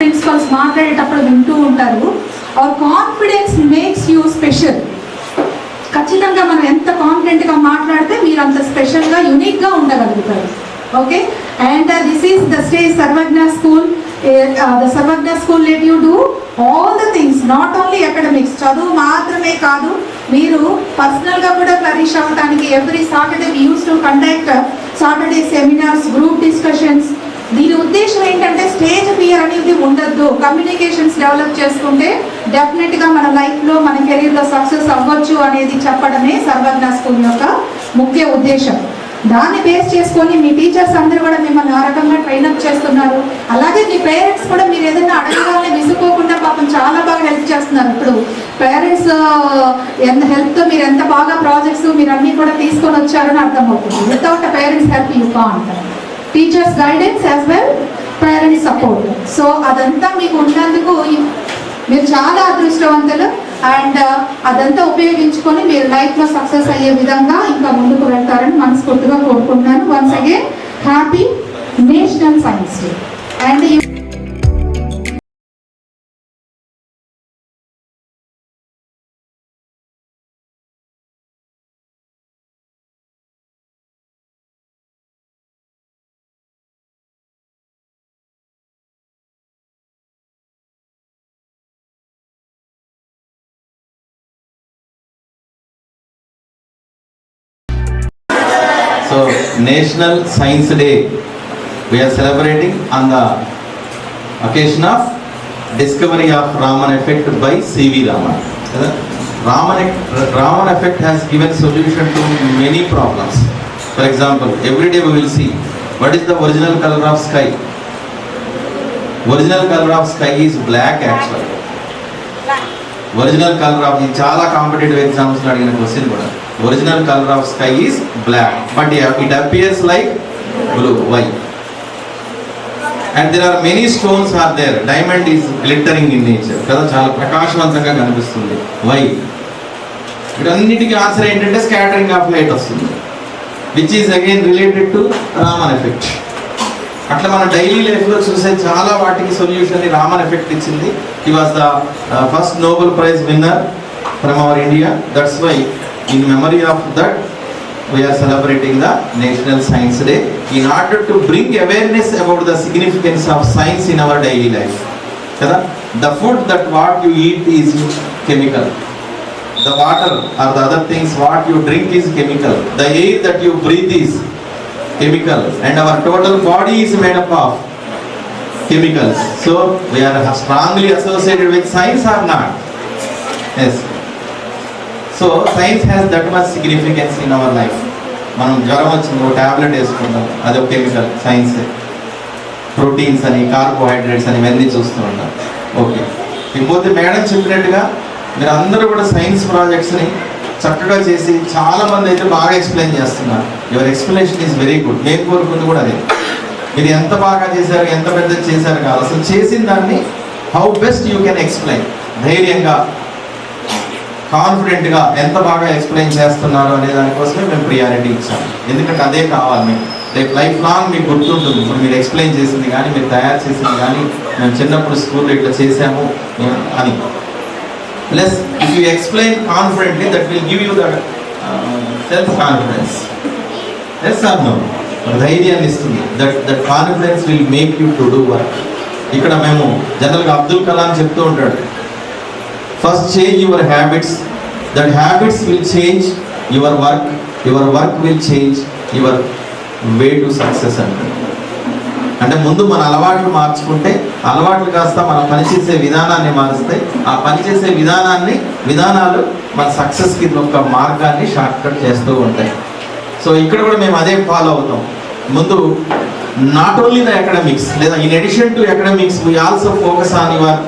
Principles మాట్లాడేటప్పుడు వింటూ ఉంటారు. Our confidence makes you special ఖచ్చితంగా మనం ఎంత కాన్ఫిడెంట్గా మాట్లాడితే మీరు అంత స్పెషల్గా యునిక్గా ఉండగలుగుతారు. Okay and this is the stage Sarvajna school the Sarvajna school let you do all the things not only academics చదువు మాత్రమే కాదు మీరు పర్సనల్గా కూడా ఫ్లరిష్ అవ్వడానికి every Saturday use to conduct Saturday seminars group discussions దీని ఉద్దేశం ఏంటంటే స్టేజ్ ఫియర్ అనేది ఉండొద్దు. కమ్యూనికేషన్స్ డెవలప్ చేసుకుంటే డెఫినెట్గా మన లైఫ్లో మన కెరీర్లో సక్సెస్ అవ్వచ్చు అనేది చెప్పడమే సర్వజ్ఞ స్కూల్ యొక్క ముఖ్య ఉద్దేశం. దాన్ని బేస్ చేసుకొని మీ టీచర్స్ అందరూ కూడా మిమ్మల్ని ఆ రకంగా ట్రైన్అప్ చేస్తున్నారు. అలాగే మీ పేరెంట్స్ కూడా మీరు ఏదైనా అడగగానే విసుకోకుండా పాపం చాలా బాగా హెల్ప్ చేస్తున్నారు. ఇప్పుడు పేరెంట్స్ ఎంత హెల్ప్తో మీరు ఎంత బాగా ప్రాజెక్ట్స్ మీరు అన్నీ కూడా తీసుకొని వచ్చారని అర్థమవుతుంది. Without parents help you can't teachers guidance as well parents support so అదంతా మీకు ఉన్నందుకు ఇ- మీరు చాలా అదృష్టవంతులు. అండ్ uh, అదంతా ఉపయోగించుకొని మీరు లైఫ్లో సక్సెస్ అయ్యే విధంగా ఇంకా ముందుకు వెళ్తారని మనస్ఫూర్తిగా కోరుకుంటున్నాను. Once again happy national science day and National Science Day, we are celebrating on the occasion of discovery of Raman effect by C.V. Raman. Raman, Raman effect has given solution to many problems. For example, every day we will see what is the original color of sky. Original color of sky is black actually. Original colour of చాలా competitive exams అడిగిన question కూడా original colour of sky is black but it appears like blue why and there are many stones are there diamond is glittering in nature కదా చాలా ప్రకాశవంతంగా కనిపిస్తుంది. Why వీటన్నిటికీ answer ఏంటంటే scattering of light వస్తుంది. Which is again related to Raman effect అట్లా మన daily లైఫ్లో చూసే చాలా వాటికి సొల్యూషన్ రామన్ ఎఫెక్ట్ ఇచ్చింది. He was the first Nobel prize winner from our India that's why In memory of that, we are celebrating the National Science Day in order to bring awareness about the significance of science in our daily life. The food that what you eat is chemical. The water or the other things what you drink is chemical. The air that you breathe is chemical. And our total body is made up of chemicals. So we are strongly associated with science or not? Yes. So science has that much significance in our life. మనం జ్వరం వచ్చింది ఒక tablet వేసుకుంటాం అది ఒక chemical science. Proteins అని carbohydrates అని ఇవన్నీ చూస్తూ ఉంటాం. ఓకే. ఇకపోతే మేడం చెప్పినట్టుగా మీరు అందరూ కూడా సైన్స్ ప్రాజెక్ట్స్ని చక్కగా చేసి చాలామంది అయితే బాగా ఎక్స్ప్లెయిన్ చేస్తున్నారు. Your explanation is very good. మేము కోరుకుంది కూడా అదే. మీరు ఎంత బాగా చేశారు ఎంత పెద్ద చేశారు కాదు. అసలు చేసిన దాన్ని how best you can explain. ధైర్యంగా కాన్ఫిడెంట్గా ఎంత బాగా ఎక్స్ప్లెయిన్ చేస్తున్నారు అనే దానికోసమే మేము ప్రియారిటీ ఇచ్చాము ఎందుకంటే అదే కావాలి మీకు. రేపు లైఫ్ లాంగ్ మీకు గుర్తుంటుంది. ఇప్పుడు మీరు ఎక్స్ప్లెయిన్ చేసింది కానీ మీరు తయారు చేసింది కానీ మేము చిన్నప్పుడు స్కూల్లో ఇట్లా చేసాము అని. Plus if you explain confidently that will give you that self confidence yes or no ధైర్యాన్ని ఇస్తుంది. That that confidence will make you to do work ఇక్కడ మేము జనరల్గా అబ్దుల్ కలాం చెప్తూ ఉంటాడు. First change your habits that habits will change your work your work will change your way to success అంటాడు అంటే ముందు మన అలవాట్లు మార్చుకుంటే అలవాట్లు కాస్త మనం పనిచేసే విధానాన్ని మారుస్తే ఆ పనిచేసే విధానాన్ని విధానాలు మన సక్సెస్కి ఒక మార్గాన్ని షార్ట్కట్ చేస్తూ ఉంటాయి. సో ఇక్కడ కూడా మేము అదే ఫాలో అవుతాం. ముందు నాట్ ఓన్లీ ద అకాడమిక్స్ లేదా in addition to academics we also focus on your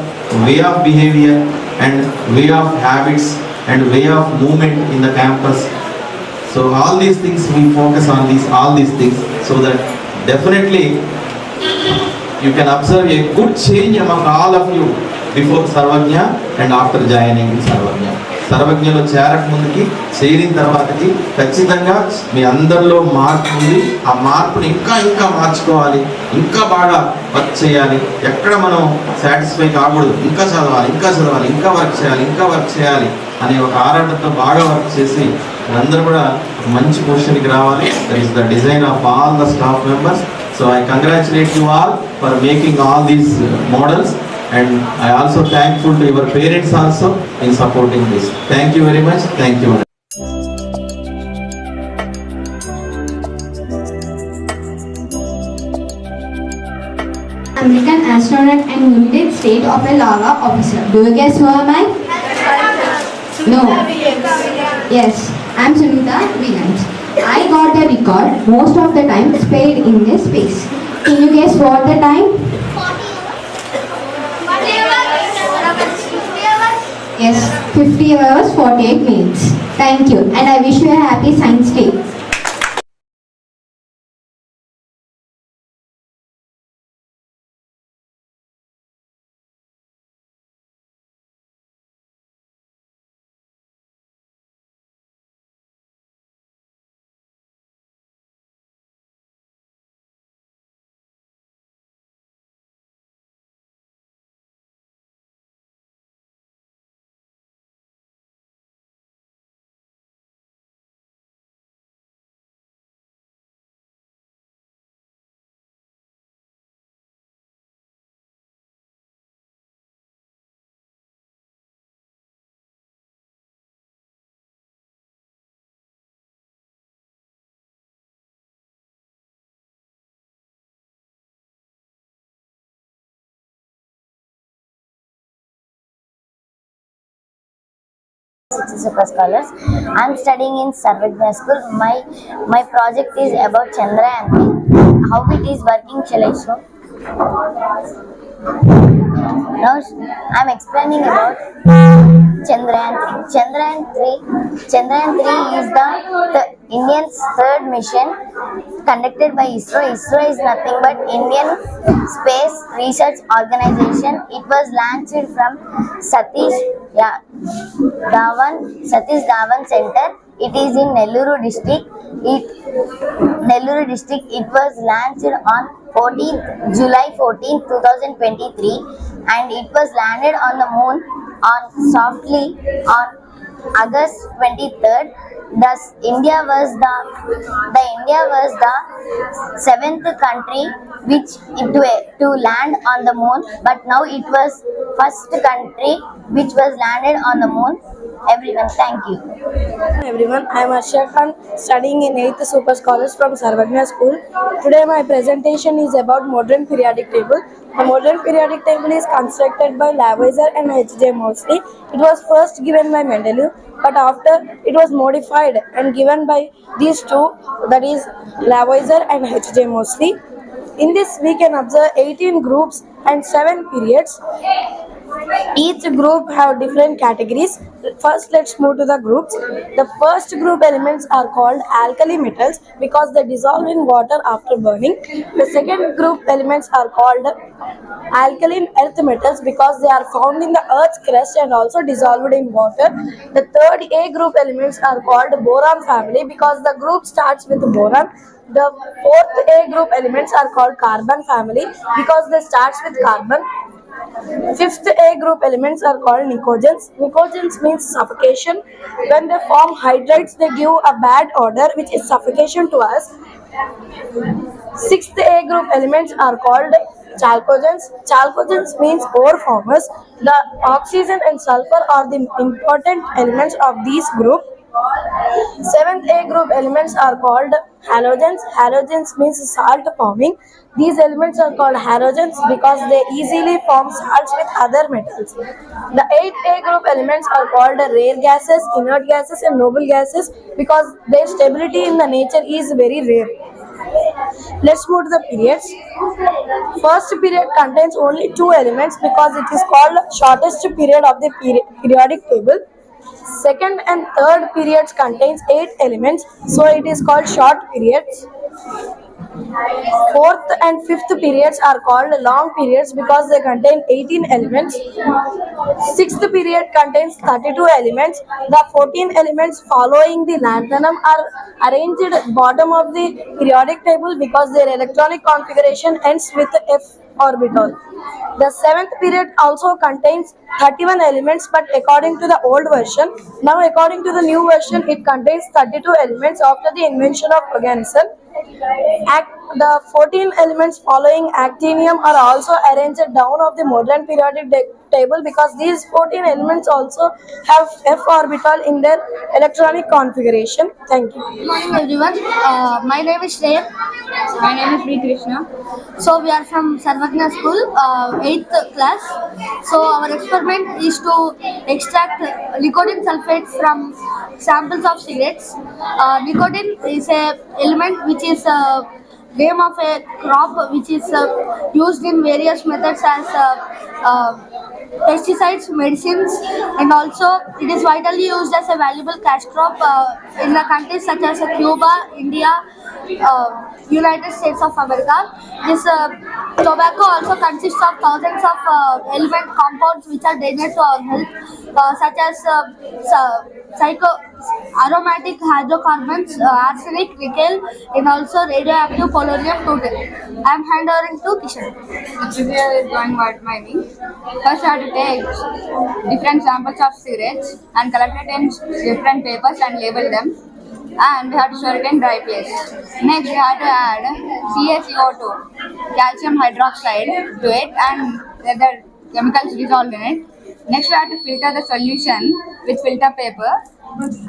way of behaviour And way of habits and way of movement in the campus so all these things we focus on these all these things so that definitely you can observe a good change among all of you before Sarvagnya and after joining in Sarvagnya. సర్వజ్ఞలో చేరక ముందుకి చేరిన తర్వాతకి ఖచ్చితంగా మీ అందరిలో మార్పు ఉంది. ఆ మార్పుని ఇంకా ఇంకా మార్చుకోవాలి. ఇంకా బాగా వర్క్ చేయాలి. ఎక్కడ మనం సాటిస్ఫై కాకూడదు. ఇంకా చదవాలి ఇంకా చదవాలి ఇంకా వర్క్ చేయాలి ఇంకా వర్క్ చేయాలి అనే ఒక ఆరాటంతో బాగా వర్క్ చేసి అందరూ కూడా మంచి పొజిషన్కి రావాలి. That is the design of all the staff members so I congratulate you all for making all these models and I also thankful to your parents also in supporting this. Thank you very much. Thank you. American astronaut and United State of a officer. Do you guess who am I? No. Yes, I'm Sunita Vinayans. I got the record most of the time spent in this space. Can you guess what the time? Yes, 50 hours 48 minutes. Thank you and I wish you a happy science day. Super Scholars. I'm studying in Sarvagna School. My my project is about Chandrayaan. How it is working, shall I show? Now I'm explaining about Chandrayaan 3. Chandrayaan 3. Chandrayaan 3 is the, Indian's third mission conducted by ISRO. ISRO is nothing but Indian Space Research Organization. It was launched from Satish Dhawan, Satish Dhawan Center. It is in Nelluru district. It Nelluru district. It was launched on 14th July 14, 2023 and it was landed on the moon on softly on August 23rd. Thus, India was the the India was the seventh country which it wa- to land on the moon, but now it was first country which was landed on the moon. Everyone, thank you. everyone. I am Arshad Khan, studying in 8th Super Scholars from Sarvagna School. Today my presentation is about modern periodic table. The modern periodic table is constructed by Lavoisier and H.J. Moseley. It was first given by Mendeleev, but after it was modified and given by these two, that is Lavoisier and H.J. Moseley. In this, we can observe 18 groups and 7 periods. Each group have different categories. First, let's move to the groups. The first group elements are called alkali metals because they dissolve in water after burning. The second group elements are called alkaline earth metals because they are found in the earth's crust and also dissolved in water. The third A group elements are called boron family because the group starts with boron. The fourth A group elements are called carbon family because they starts with carbon. Fifth A group elements are called nicogens. Nicogens means suffocation. When they form hydrides, they give a bad odor, which is suffocation to us. Sixth A group elements are called chalcogens. Chalcogens means ore formers. The oxygen and sulfur are the important elements of these group. Seventh A group elements are called halogens. Halogens means salt forming. These elements are called halogens because they easily form salts with other metals. The eighth A group elements are called rare gases, inert gases, and noble gases because their stability in the nature is very rare. Let's move to the periods. First period contains only two elements because it is called shortest period of the peri- periodic table. Second and third periods contains eight elements, so it is called short periods. Fourth and fifth periods are called long periods because they contain 18 elements. Sixth period contains 32 elements. The 14 elements following the lanthanum are arranged bottom of the periodic table because their electronic configuration ends with F orbital. The seventh period also contains 31 elements but according to the old version, now according to the new version it contains 32 elements after the invention of Organson. The 14 elements following actinium are also arranged down of the modern periodic table because these 14 elements also have f orbital in their electronic configuration. Thank you. Good morning everyone. Uh, my name is Shreya. My name is Sri Krishna. So we are from Sarvagna school, uh, 8th class. So our experiment is to extract nicotine sulfate from samples of cigarettes. Uh, nicotine is a element which is a name of a crop which is uh, used in various methods as uh, uh, pesticides, medicines, and also it is widely used as a valuable cash crop uh, in the countries such as Cuba, India, uh, United States of America. This uh, tobacco also consists of thousands of uh, element compounds which are dangerous to our health, uh, such as uh, psycho aromatic hydrocarbons, uh, arsenic, nickel, and also radioactive polonium-210. I am handing to Kishan. Year is going what mean. First, I have to take different samples of cigarettes and collect it in different papers and label them. And we have to it in dry place. Next, we have to add CaCO2, calcium hydroxide, to it, and the other chemicals dissolved in it. Next, we have to filter the solution with filter paper,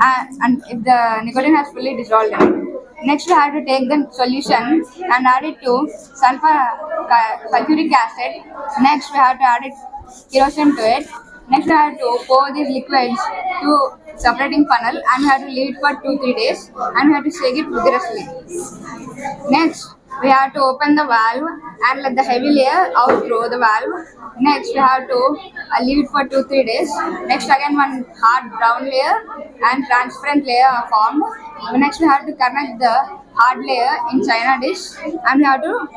and, and if the nicotine has fully dissolved in it. Next, we have to take the solution and add it to sulfur uh, sulfuric acid. Next, we have to add it kerosene to it. Next, we have to pour these liquids to separating funnel and we have to leave it for two three days and we have to shake it vigorously. Next, we have to open the valve and let the heavy layer out through the valve. Next, we have to uh, leave it for two three days. Next, again one hard brown layer and transparent layer are formed. Next, we have to connect the hard layer in china dish and we have to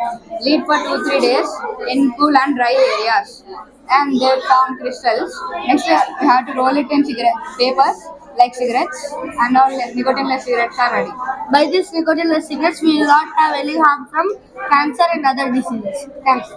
leave for two three days in cool and dry areas. And they form crystals. Next, we have to roll it in cigarette papers like cigarettes and all nicotineless cigarettes are ready. By this nicotineless cigarettes, we will not have any harm from cancer and other diseases. Thanks.